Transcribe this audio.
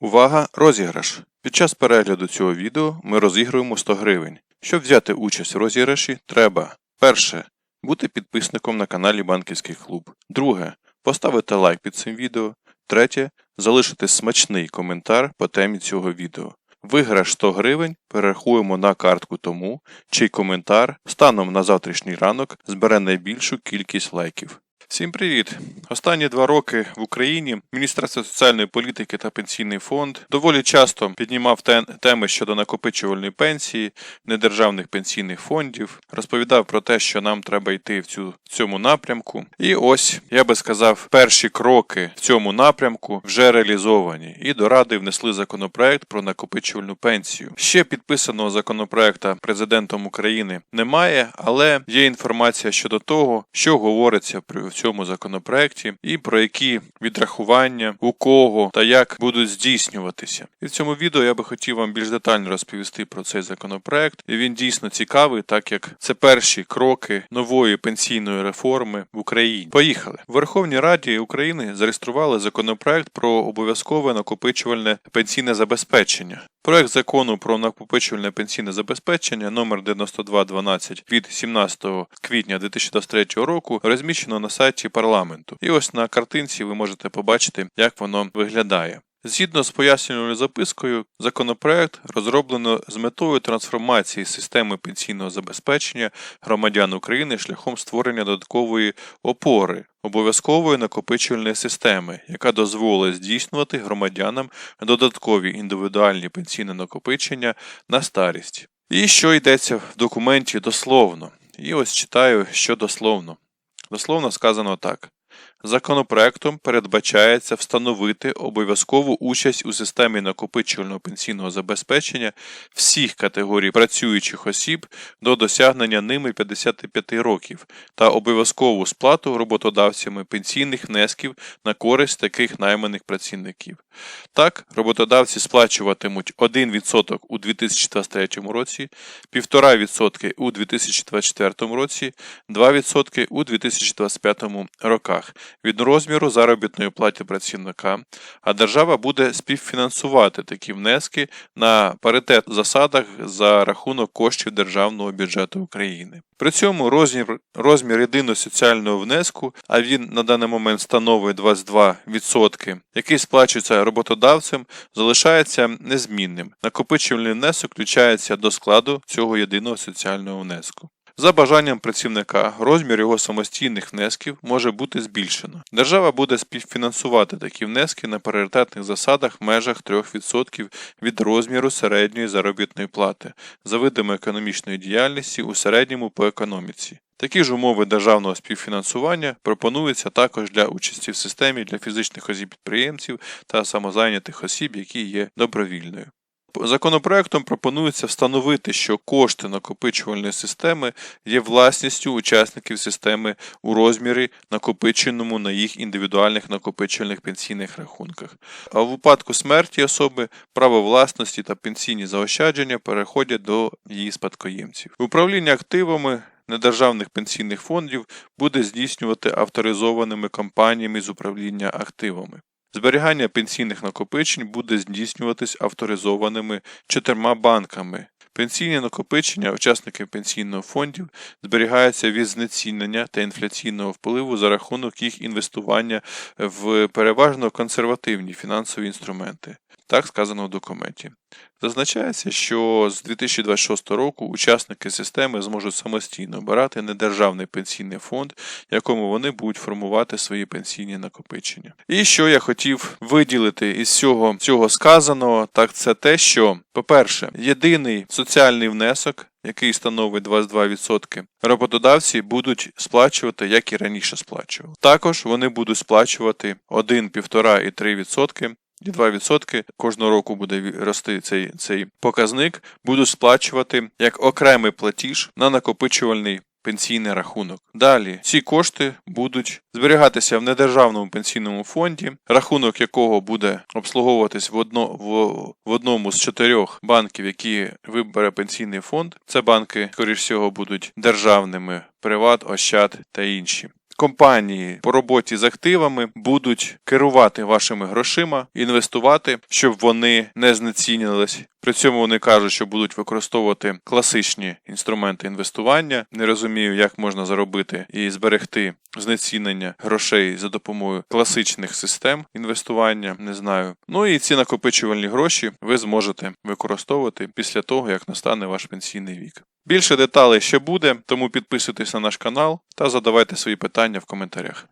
Увага! Розіграш! Під час перегляду цього відео ми розігруємо 100 гривень. Щоб взяти участь в розіграші, треба перше. Бути підписником на каналі Банківський клуб. Друге. Поставити лайк під цим відео. Третє. Залишити смачний коментар по темі цього відео. Виграш 100 гривень перерахуємо на картку тому, чий коментар станом на завтрашній ранок збере найбільшу кількість лайків. Всім привіт! Останні два роки в Україні Міністерство соціальної політики та пенсійний фонд доволі часто піднімав теми щодо накопичувальної пенсії, недержавних пенсійних фондів, розповідав про те, що нам треба йти в цю в цьому напрямку. І ось я би сказав, перші кроки в цьому напрямку вже реалізовані, і до ради внесли законопроект про накопичувальну пенсію. Ще підписаного законопроекта президентом України немає, але є інформація щодо того, що говориться при в цьому законопроекті, і про які відрахування, у кого та як будуть здійснюватися. І в цьому відео я би хотів вам більш детально розповісти про цей законопроект. І він дійсно цікавий, так як це перші кроки нової пенсійної реформи в Україні. Поїхали в Верховній Раді України зареєстрували законопроект про обов'язкове накопичувальне пенсійне забезпечення. Проект закону про накопичувальне пенсійне забезпечення номер 9212 від 17 квітня 2023 року розміщено на сайті парламенту. І ось на картинці ви можете побачити, як воно виглядає. Згідно з пояснювальною запискою, законопроект розроблено з метою трансформації системи пенсійного забезпечення громадян України шляхом створення додаткової опори обов'язкової накопичувальної системи, яка дозволить здійснювати громадянам додаткові індивідуальні пенсійні накопичення на старість. І що йдеться в документі дословно. І ось читаю, що дословно. Дословно сказано так. Законопроектом передбачається встановити обов'язкову участь у системі накопичувального пенсійного забезпечення всіх категорій працюючих осіб до досягнення ними 55 років та обов'язкову сплату роботодавцями пенсійних внесків на користь таких найманих працівників. Так, роботодавці сплачуватимуть 1% у 2023 році, 1,5% у 2024 році, 2% у 2025 роках від розміру заробітної плати працівника, а держава буде співфінансувати такі внески на паритет засадах за рахунок коштів державного бюджету України. При цьому розмір, розмір єдиного соціального внеску, а він на даний момент становить 22%, який сплачується роботодавцем, залишається незмінним. Накопичувальний внесок включається до складу цього єдиного соціального внеску. За бажанням працівника розмір його самостійних внесків може бути збільшено. Держава буде співфінансувати такі внески на пріоритетних засадах в межах 3% від розміру середньої заробітної плати за видами економічної діяльності у середньому по економіці. Такі ж умови державного співфінансування пропонуються також для участі в системі для фізичних осіб-підприємців та самозайнятих осіб, які є добровільною. Законопроектом пропонується встановити, що кошти накопичувальної системи є власністю учасників системи у розмірі, накопиченому на їх індивідуальних накопичувальних пенсійних рахунках. А в випадку смерті особи право власності та пенсійні заощадження переходять до її спадкоємців. Управління активами недержавних пенсійних фондів буде здійснювати авторизованими компаніями з управління активами. Зберігання пенсійних накопичень буде здійснюватись авторизованими чотирма банками. Пенсійні накопичення учасників пенсійного фондів зберігаються від знецінення та інфляційного впливу за рахунок їх інвестування в переважно консервативні фінансові інструменти. Так сказано в документі. Зазначається, що з 2026 року учасники системи зможуть самостійно обирати недержавний пенсійний фонд, якому вони будуть формувати свої пенсійні накопичення. І що я хотів виділити із всього цього сказаного, так це те, що, по-перше, єдиний соціальний внесок. Який становить 22%, роботодавці будуть сплачувати, як і раніше сплачували. Також вони будуть сплачувати 1, 1,5 і 3% і 2% кожного року буде рости цей, цей показник, будуть сплачувати як окремий платіж на накопичувальний пенсійний рахунок. Далі ці кошти будуть зберігатися в недержавному пенсійному фонді, рахунок якого буде обслуговуватись в, одно, в, в одному з чотирьох банків, які вибере пенсійний фонд. Це банки, скоріш всього, будуть державними, Приват, Ощад та інші. Компанії по роботі з активами будуть керувати вашими грошима, інвестувати, щоб вони не знецінились. При цьому вони кажуть, що будуть використовувати класичні інструменти інвестування. Не розумію, як можна заробити і зберегти знецінення грошей за допомогою класичних систем інвестування. Не знаю. Ну і ці накопичувальні гроші ви зможете використовувати після того, як настане ваш пенсійний вік. Більше деталей ще буде, тому підписуйтесь на наш канал та задавайте свої питання в коментарях.